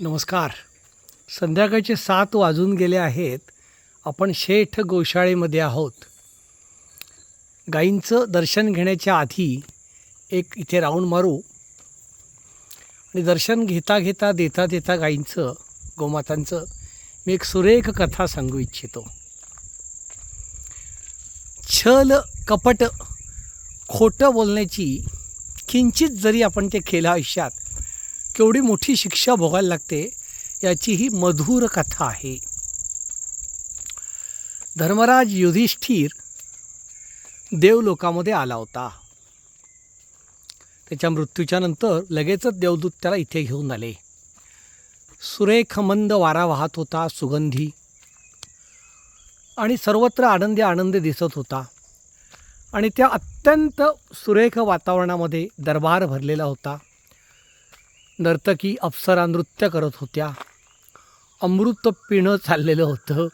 नमस्कार. संध्याकाळचे सात वाजून गेले आहेत. आपण शेठ गोशाळेमध्ये आहोत. गाईंचं दर्शन घेण्याच्या आधी एक इथे राऊंड मारू. आणि दर्शन घेता घेता देता देता गाईंचं गोमातांचं मी एक सुरेख कथा सांगू इच्छितो. छल कपट खोटं बोलण्याची किंचित जरी आपण ते केलं आयुष्यात केवढी मोठी शिक्षा भोगायला लागते याची ही मधुर कथा आहे. धर्मराज युधिष्ठिर देवलोकामध्ये आला होता. त्याच्या मृत्यूच्या नंतर लगेचच देवदूत त्याला इथे घेऊन आले. सुरेख मंद वारा वाहत होता सुगंधी. आणि सर्वत्र आनंदी आनंद दिसत होता. आणि त्या अत्यंत सुरेख वातावरणामध्ये दरबार भरलेला होता. नर्तकी अप्सरा नृत्य करत होत्या. अमृत पिणं चाललेलं होतं.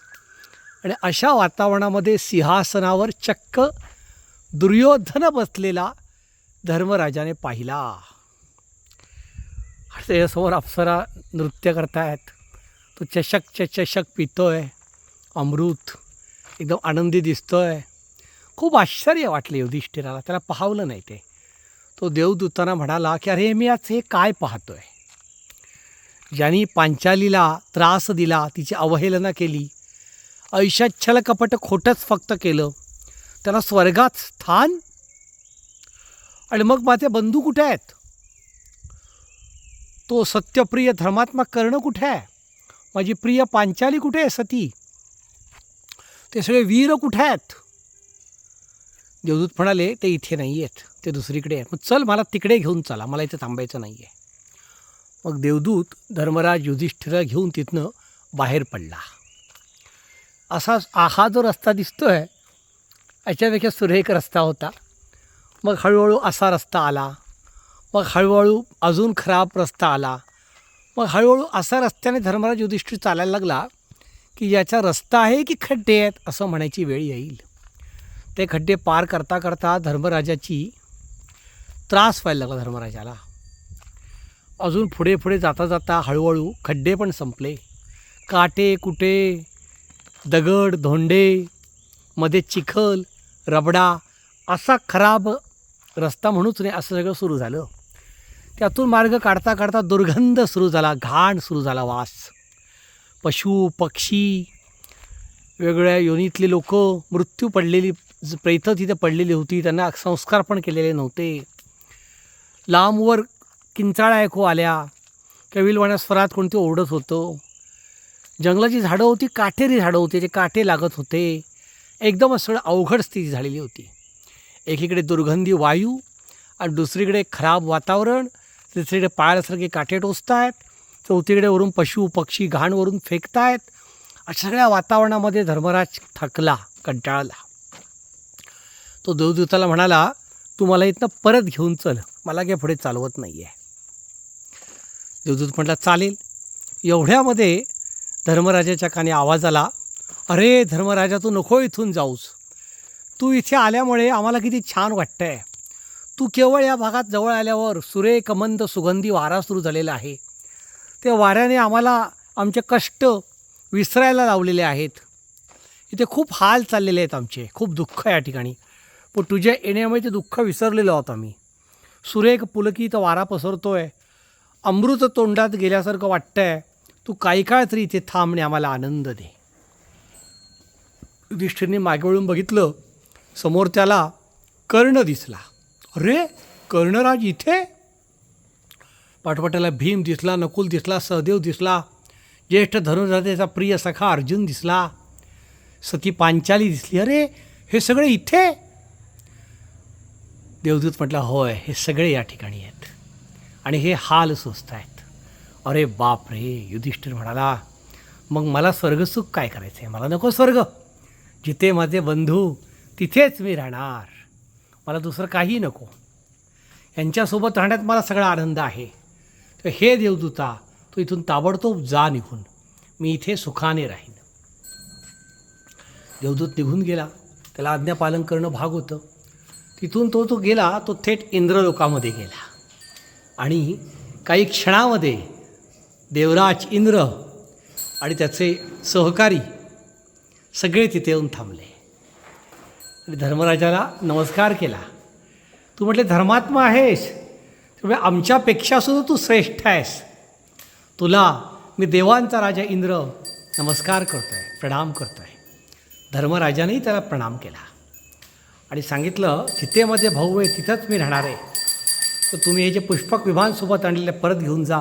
आणि अशा वातावरणामध्ये सिंहासनावर चक्क दुर्योधन बसलेला धर्मराजाने पाहिला. त्याच्यासमोर अप्सरा नृत्य करतायत. तो चषक चषक पितोय. अमृत एकदम आनंदी दिसतोय. खूप आश्चर्य वाटले युधिष्ठिराला. त्याला पाहावलं नाही ते. तो देवदूतांना म्हणाला की अरे मी आज हे काय पाहतोय? ज्यांनी पांचालीला त्रास दिला तिची अवहेलना केली. आयुष्यात कपट खोटंच फक्त केलं. त्याला स्वर्गात स्थान? आणि मग माझे बंधू कुठे आहेत? तो सत्यप्रिय धर्मात्मक कर्ण कुठे आहे? माझी प्रिय पांचाली कुठे आहे सती? ते सगळे वीर कुठे आहेत? देवदूत म्हणाले ते इथे नाही आहेत ते दुसरीकडे आहेत. मग चल मला तिकडे घेऊन चला मला इथे थांबायचं नाही आहे मग देवदूत धर्मराज युधिष्ठिरा घेऊन तिथनं बाहेर पडला. असा हा जो रस्ता दिसतो आहे याच्यापेक्षा सुरेख रस्ता होता. मग हळूहळू असा रस्ता आला. मग हळूहळू अजून खराब रस्ता आला. मग हळूहळू असा रस्त्याने धर्मराज युधिष्ठिर चालायला लागला की याचा रस्ता आहे की खड्डे आहेत असं म्हणायची वेळ येईल. ते खड्डे पार करता करता धर्मराजाची त्रास व्हायला लागला धर्मराजाला. अजून पुढे पुढे जाता जाता हळूहळू खड्डे पण संपले. काटे कुटे दगड धोंडे मध्ये चिखल रबडा असा खराब रस्ता म्हणूच नाही असं सगळं सुरू झालं. त्यातून मार्ग काढता काढता दुर्गंध सुरू झाला घाण सुरू झाला वास. पशु पक्षी वेगवेगळ्या योनीतले लोक मृत्यू पडलेली ज- प्रेथं तिथे पडलेली होती. त्यांना संस्कार पण केलेले नव्हते. लांबवर किंचाळा ऐकू आल्या. कविलवाण्या स्वरात कोणती ओढत होतं. जंगलाची झाडं होती काटेरी झाडं होती ते काटे लागत होते. एकदमच सगळं अवघड स्थिती झालेली होती. एकीकडे दुर्गंधी वायू आणि दुसरीकडे खराब वातावरण. तिसरीकडे पायासारखे काटे टोचत आहेत चौथीकडे वरून पशु पक्षी घाणवरून फेकतायत. अशा सगळ्या वातावरणामध्ये धर्मराज थकला कंटाळला. तो देवदूताला म्हणाला तू मला इथनं परत घेऊन चल. मला काय पुढे चालवत नाही आहे देवदूत म्हटला चालेल. एवढ्यामध्ये धर्मराजाच्या कानी आवाज आला अरे धर्मराजा तू नको इथून जाऊस. तू इथे आल्यामुळे आम्हाला किती छान वाटतं आहे तू केवळ या भागात जवळ आल्यावर सुरेख मंद सुगंधी वारा सुरू झालेला आहे. त्या वाऱ्याने आम्हाला आमचे कष्ट विसरायला लावलेले आहेत. इथे खूप हाल चाललेले आहेत आमचे. खूप दुःख या ठिकाणी. पण तुझ्या येण्यामुळे ते दुःख विसरलेलो आहोत आम्ही. सुरेख पुलकीत वारा पसरतो आहे अमृत तोंडात गेल्यासारखं वाटतं आहे तू काही काळ तरी इथे थांबणे आम्हाला आनंद दे. युधिष्ठिरने मागे वळून बघितलं. समोर त्याला कर्ण दिसला. अरे कर्णराज इथे? पाठपाट्याला भीम दिसला नकुल दिसला सहदेव दिसला. ज्येष्ठ धनुराजाचा प्रिय सखा अर्जुन दिसला. सती पांचाली दिसली. अरे हे सगळे इथे? देवदूत म्हटलं होय हे सगळे या ठिकाणी आहेत आणि हे हाल सोसत आहेत. अरे बाप रे युधिष्ठिर म्हणाला मग मला स्वर्गसुख काय करायचं आहे मला नको स्वर्ग. जिथे माझे बंधू तिथेच मी राहणार. मला दुसरं काही नको. यांच्यासोबत राहण्यात मला सगळा आनंद आहे. तर हे देवदूता तू इथून ताबडतोब जा निघून. मी इथे सुखाने राहीन. देवदूत निघून गेला. त्याला आज्ञापालन करणं भाग होतं. तिथून तो तो गेला तो थेट इंद्रलोकामध्ये गेला. आणि काही क्षणामध्ये देवराज इंद्र आणि त्याचे सहकारी सगळे तिथे येऊन थांबले. आणि धर्मराजाला नमस्कार केला. तू म्हटले धर्मात्मा आहेस. त्यामुळे आमच्यापेक्षासुद्धा तू श्रेष्ठ आहेस. तुला मी देवांचा राजा इंद्र नमस्कार करतो आहे प्रणाम करतो आहे धर्मराजानेही त्याला प्रणाम केला. आणि सांगितलं तिथे माझे भाऊ आहे तिथंच मी राहणार आहे. तर तुम्ही हे जे पुष्पक विमानसोबत आणलेले परत घेऊन जा.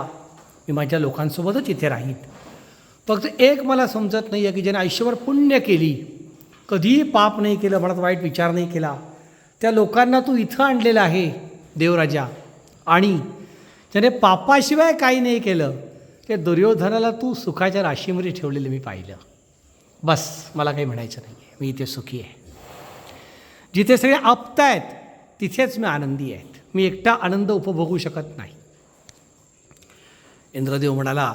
मी माझ्या लोकांसोबतच इथे राहीन. फक्त एक मला समजत नाही आहे की ज्याने आयुष्यभर पुण्य केली. कधीही पाप नाही केलं मनात वाईट विचार नाही केला. त्या लोकांना तू इथं आणलेला आहे देवराजा. आणि ज्याने पापाशिवाय काही नाही केलं ते दुर्योधनाला तू सुखाच्या राशीमध्ये ठेवलेलं मी पाहिलं. बस मला काही म्हणायचं नाही आहे मी इथे सुखी आहे. जिथे सगळे आपतायत तिथेच मी आनंदी आहेत. मी एकटा आनंद उपभोगू शकत नाही. इंद्रदेव म्हणाला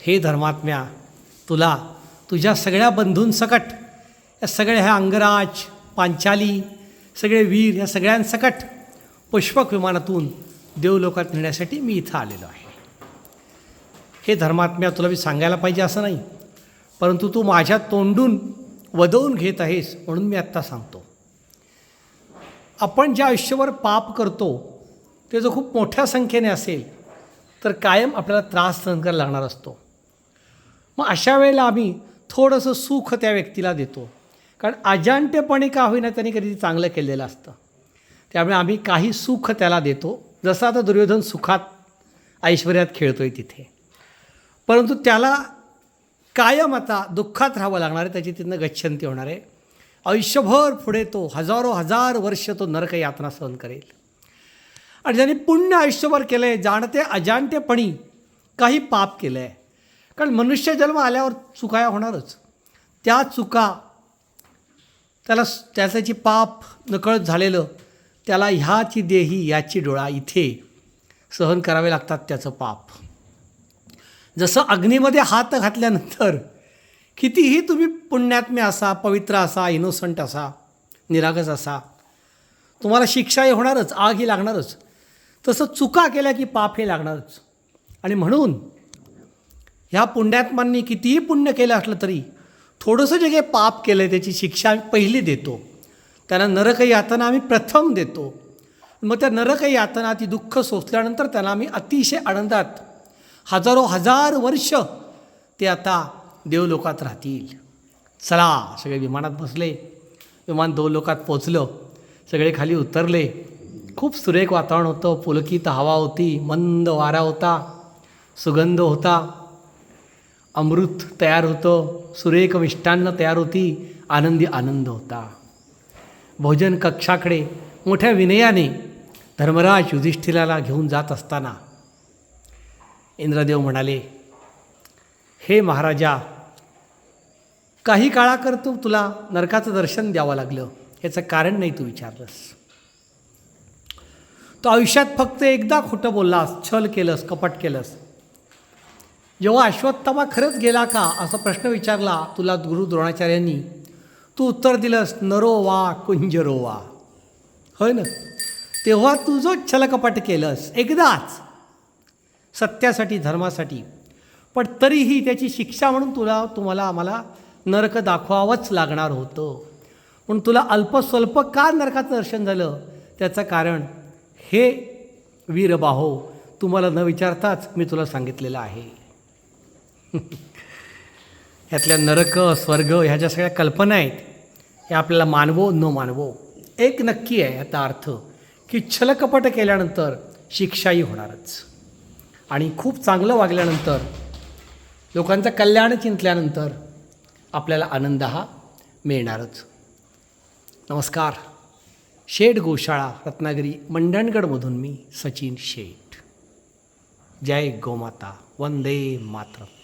हे धर्मात्म्या तुला तुझ्या सगळ्या बंधूंसकट या सगळ्या ह्या अंगराज पांचाली सगळे वीर या सगळ्यांसकट पुष्पक विमानातून देवलोकात नेण्यासाठी मी इथं आलेलो आहे. हे धर्मात्म्या तुला मी सांगायला पाहिजे असं नाही परंतु तू माझ्या तोंडून वदवून घेत आहेस म्हणून मी आत्ता सांगतो. आपण ज्या आयुष्यभर पाप करतो ते जर खूप मोठ्या संख्येने असेल तर कायम आपल्याला त्रास सहन करायला लागणार असतो. मग अशा वेळेला आम्ही थोडंसं सुख त्या व्यक्तीला देतो. कारण अजाणतेपणे का होईना त्यांनी कधी चांगलं केलेलं असतं. त्यामुळे आम्ही काही सुख त्याला देतो. जसं आता दुर्योधन सुखात ऐश्वर्यात खेळतोय तिथे. परंतु त्याला कायम आता दुःखात राहावं लागणार आहे त्याची तिथनं गच्छंती होणार आहे. आयुष्यभर पुढे तो हजारो हजार वर्ष तो नरक यातना सहन करेल. आणि ज्यांनी पुण्य आयुष्यभर केलं आहे जाणते अजाणतेपणी काही पाप केलं आहे कारण मनुष्य जन्म आल्यावर चुकाया होणारच. त्या चुका त्याला त्याच्याची पाप नकळत झालेलं त्याला ह्याची देही याची डोळा इथे सहन करावे लागतात त्याचं पाप. जसं अग्नीमध्ये हात घातल्यानंतर कितीही तुम्ही पुण्यात्मे असा पवित्र असा इनोसंट असा निरागस असा तुम्हाला शिक्षाही होणारच आग ही लागणारच. तसं चुका केल्या की पाप हे लागणारच. आणि म्हणून ह्या पुण्यात्मांनी कितीही पुण्य केलं असलं तरी थोडंसं जे काही पाप केलं आहे त्याची शिक्षा आम्ही पहिली देतो. त्यांना नरक यातना आम्ही प्रथम देतो. मग त्या नरक यातना ती दुःख सोसल्यानंतर त्यांना आम्ही अतिशय आनंदात हजारो हजार वर्ष ते आता देवलोकात राहतील. चला सगळे विमानात बसले. विमान देवलोकात पोचलं सगळे खाली उतरले. खूप सुरेख वातावरण होतं. पुलकित हवा होती मंद वारा होता सुगंध होता. अमृत तयार होतं. सुरेख मिष्टान्न तयार होती. आनंदी आनंद होता. भोजन कक्षाकडे मोठ्या विनयाने धर्मराज युधिष्ठिराला घेऊन जात असताना इंद्रदेव म्हणाले हे महाराजा काही काळाकरतो तुला नरकाचं दर्शन द्यावं लागलं. याचं कारण नाही तू विचारलंस. तो आयुष्यात फक्त एकदा खोटं बोललास छल केलंस कपट केलंस. जेव्हा अश्वत्थामा खरंच गेला का असा प्रश्न विचारला तुला गुरु द्रोणाचार्यांनी तू उत्तर दिलंस नरो वा कुंजरो वा. होय ना? तेव्हा तू जो छलकपट केलंस एकदाच सत्यासाठी धर्मासाठी. पण तरीही त्याची शिक्षा म्हणून तुला तुम्हाला आम्हाला नरक दाखवावंच लागणार होतं. म्हणून तुला अल्पस्वल्प का नरकाचं दर्शन झालं? त्याचं कारण हे वीरबाहो तुम्हाला न विचारताच मी तुला सांगितलेलं आहे. ह्यातल्या नरक स्वर्ग ह्या ज्या सगळ्या कल्पना आहेत हे आपल्याला मानवो न मानवो एक नक्की आहे याचा अर्थ की छलकपट केल्यानंतर शिक्षाही होणारच. आणि खूप चांगलं वागल्यानंतर लोकांचं कल्याण चिंतल्यानंतर आपल्याला आनंद हा मिळणारच. नमस्कार. शेठ गोशाळा रत्नागिरी मंडणगडमधून मी सचिन शेठ. जय गोमाता वंदे मातरम.